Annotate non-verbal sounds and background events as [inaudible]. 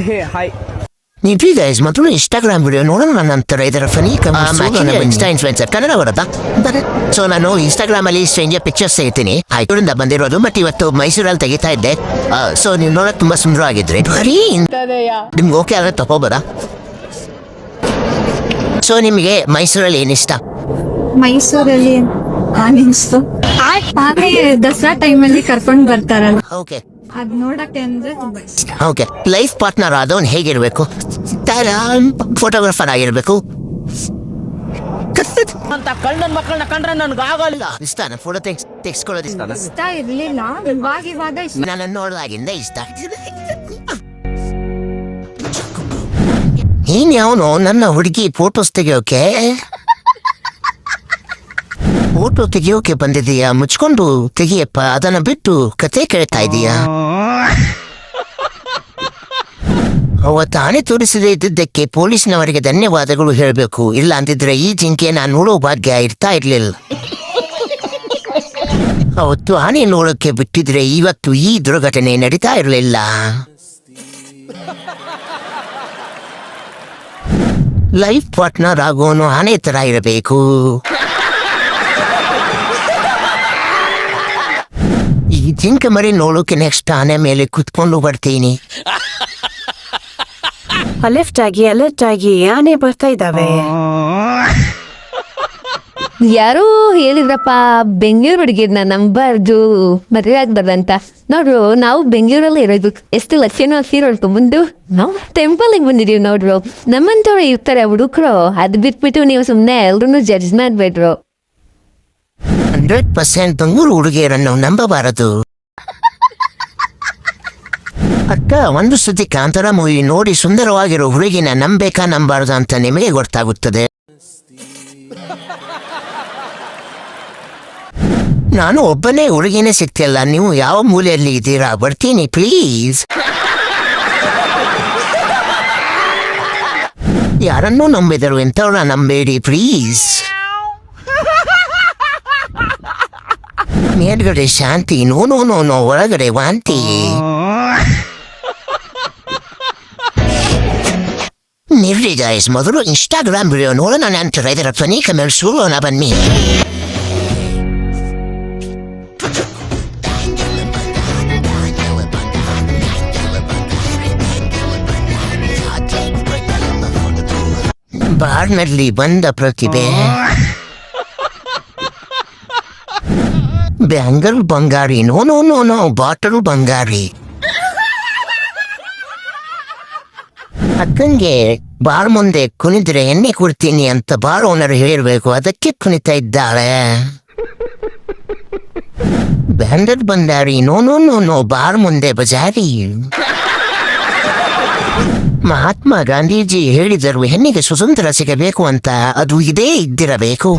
ಹೇ hi ನೀವು guys ಮೊದಲು Instagram video ನೋಡೋಣ ಅಂತಾರೆ ಇದರ ಫನಿ ಇನ್ಫ್ಲುಯೆನ್ಸರ್ ಕನ್ನಡ ಬರುತ್ತಾ ಸೊ ನಾನು ಇನ್ಸ್ಟಾಗ್ರಾಮ್ ಅಲ್ಲಿ ಸ್ಟ್ರೇಂಜರ್ ಪಿಕ್ಚರ್ಸ್ ತೆಗಿತೀನಿ ಆಯ್ತೂರಿಂದ ಬಂದಿರೋದು ಬಟ್ ಇವತ್ತು ಮೈಸೂರಲ್ಲಿ ತೆಗಿತಾ ಇದ್ದೆ ಸೊ ನೀವು ನೋಡಕ್ ತುಂಬಾ ಸುಂದರವಾಗಿದ್ರಿ ಬರೀ ನಿಮ್ಗೆ ಓಕೆ ಆದ್ರೆ ತಗೋಬೋದಾ ಸೊ ನಿಮಗೆ ಮೈಸೂರಲ್ಲಿ ಏನಿಷ್ಟ ಮೈಸೂರಲ್ಲಿ ದಸರಾ ಟೈಮಲ್ಲಿ ಕರ್ಕೊಂಡ್ ಬರ್ತಾರಲ್ಲ. ಓಕೆ ಅದ್ ನೋಡಕ್ಕೆ ಅಂದ್ರೆ ತುಂಬಾ ಇಷ್ಟ. ಓಕೆ ಲೈಫ್ ಪಾರ್ಟ್ನರ್ ಹೇಗಿರಬೇಕು? ಹೇಗಿರ್ಬೇಕು ಫೋಟೋಗ್ರಾಫರ್ ಆಗಿರ್ಬೇಕು. ಅಂತ ಕಣ್ಣನ್ ಮಕ್ಕಳನ್ನ ಕಂಡ್ರೆ ನನ್ಗೆ ಆಗಲ್ಲ. ಇಷ್ಟ ಫೋಟೋ ತೆಗ್ಸ್ ತೆಗ್ಸ್ಕೊಳ್ಳೋದು ಇಷ್ಟ ಇಷ್ಟ ಇರ್ಲಿಲ್ಲ ಇವಾಗ ಇವಾಗ ಇಷ್ಟ. ನನ್ನ ನೋಡ್ದಾಗಿಂದ ಇಷ್ಟ. ಏನ್ ಯಾವನು ನನ್ನ ಹುಡುಗಿ ಫೋಟೋಸ್ ತೆಗಿಯೋಕೆ? ಫೋಟೋ ತೆಗಿಯೋಕೆ ಬಂದಿದೀಯಾ ಮುಚ್ಕೊಂಡು ತೆಗಿಯಪ್ಪ, ಅದನ್ನ ಬಿಟ್ಟು ಕತೆ ಕೇಳ್ತಾ ಇದೀಯಾ? ಅವತ್ತು ಆನೆ ತೋರಿಸದೇ ಇದ್ದಿದ್ದಕ್ಕೆ ಪೊಲೀಸ್ನವರಿಗೆ ಧನ್ಯವಾದಗಳು ಹೇಳಬೇಕು. ಇಲ್ಲ ಅಂದಿದ್ರೆ ಈ ಜಿಂಕೆ ನಾನು ನೋಡೋ ಭಾಗ್ಯ ಇರ್ತಾ ಇರ್ಲಿಲ್ಲ. ಅವತ್ತು ಆನೆ ನೋಡೋಕೆ ಬಿಟ್ಟಿದ್ರೆ ಇವತ್ತು ಈ ದುರ್ಘಟನೆ ನಡೀತಾ ಇರಲಿಲ್ಲ. ಲೈಫ್ ಪಾರ್ಟ್ನರ್ ಆಗೋನು ಆನೆ ತರ ಇರಬೇಕು. ಜಿಂಕೆ ಮರಿ ನೋಡೋಕೆ ನೆಕ್ಸ್ಟ್ ಆನೆ ಮೇಲೆ ಕುತ್ಕೊಂಡು ಬರ್ತೀನಿ. [laughs] ಅಲೆಫ್ಟ್ ಆಗಿ ಅಲರ್ಟ್ ಆಗಿ ಆನೆ ಬರ್ತಾ ಇದ್ದಾವೆ. [laughs] ಯಾರೋ ಹೇಳಿದ್ರಪ್ಪ ಬೆಂಗಳೂರು ಹುಡುಗಿದ್ನ ನಂಬಾರ್ದು ಮದುವೆ ಆಗ್ಬಾರ್ದಂತ ನೋಡ್ರು ನಾವು ಬೆಂಗಳೂರಲ್ಲಿ ಇರೋದು. ಎಷ್ಟು ಲಕ್ಷಣ ಸೀರೆ ಮುಂದು ನಾವು ಟೆಂಪಲ್ಗೆ ಬಂದಿದೀವಿ ನೋಡ್ರು. ನಮ್ಮಂತವ್ರು ಇರ್ತಾರೆ ಹುಡುಕ್ರು. ಅದು ಬಿಟ್ಬಿಟ್ಟು ನೀವು ಸುಮ್ಮನೆ ಎಲ್ರು ಜಡ್ಜ್ ಮಾಡ್ಬೇಡ್ರು. ಹಂಡ್ರೆಡ್ ಪರ್ಸೆಂಟ್ ಬೆಂಗಳೂರು ಹುಡುಗಿಯರನ್ನು ನಂಬಬಾರದು. ಅಕ್ಕ, ಒಂದು ಸತಿ ಕಾಂತಾರ ಮೂವಿ ನೋಡಿ ಸುಂದರವಾಗಿರೋ ಹುಡುಗಿನ ನಂಬೇಕಾ ನಂಬಾರದು ಅಂತ ನಿಮಗೆ ಗೊತ್ತಾಗುತ್ತದೆ. ನಾನು ಒಬ್ಬನೇ ಹುಡುಗಿನೇ ಸಿಗ್ತಿಲ್ಲ. ನೀವು ಯಾವ ಮೂಲೆಯಲ್ಲಿ ಇದ್ದೀರಾ? ಬರ್ತೀನಿ ಪ್ಲೀಸ್ ಯಾರನ್ನೂ ನಂಬಿದರು ಎಂಥವ್ರನ್ನ ನಂಬೇಡಿ ಪ್ಲೀಸ್ ಮೇಲ್ಗಡೆ ಶಾಂತಿ, ನೋ ನೋ ನೋ ನೋ, ಒಳಗಡೆ ವಾಂತಿ. ನಿರ್ರಿ ಗಾಯ್ಸ್ ಮೊದಲು ಇನ್ಸ್ಟಾಗ್ರಾಮ್ ವಿಡಿಯೋ ನೋಡೋಣ ನಂತರ ಇದರ ಧ್ವನಿ ಕಮೆಂಟ್ ಶುರುವನ ಬನ್ನಿ. ಬಾರ್ನಲ್ಲಿ ಬಂದ ಪ್ರತಿಭೆ. ಬ್ಯಾಂಗಲ್ ಬಂಗಾರಿ. No no no no, bottle ಬಂಗಾರಿ. ಅಕ್ಕಂಗೆ ಬಾರ್ ಮುಂದೆ ಕುಣಿದ್ರೆ ಎಣ್ಣೆ ಕೊಡ್ತೀನಿ ಅಂತ ಬಾರ್ ಓನರ್ ಹೇಳಿರ್ಬೇಕು. ಅದಕ್ಕೆ ಕುಣಿತಾ ಇದ್ದಾಳೆ. ಬ್ಯಾಂಡರ್ ಬಂದಾರಿ no no no no bar ಮುಂದೆ ಬಜಾರಿ. ಮಹಾತ್ಮ ಗಾಂಧೀಜಿ ಹೇಳಿದರು ಹೆಣ್ಣಿಗೆ ಸ್ವತಂತ್ರ ಸಿಗಬೇಕು ಅಂತ, ಅದು ಇದೇ ಇದ್ದಿರಬೇಕು.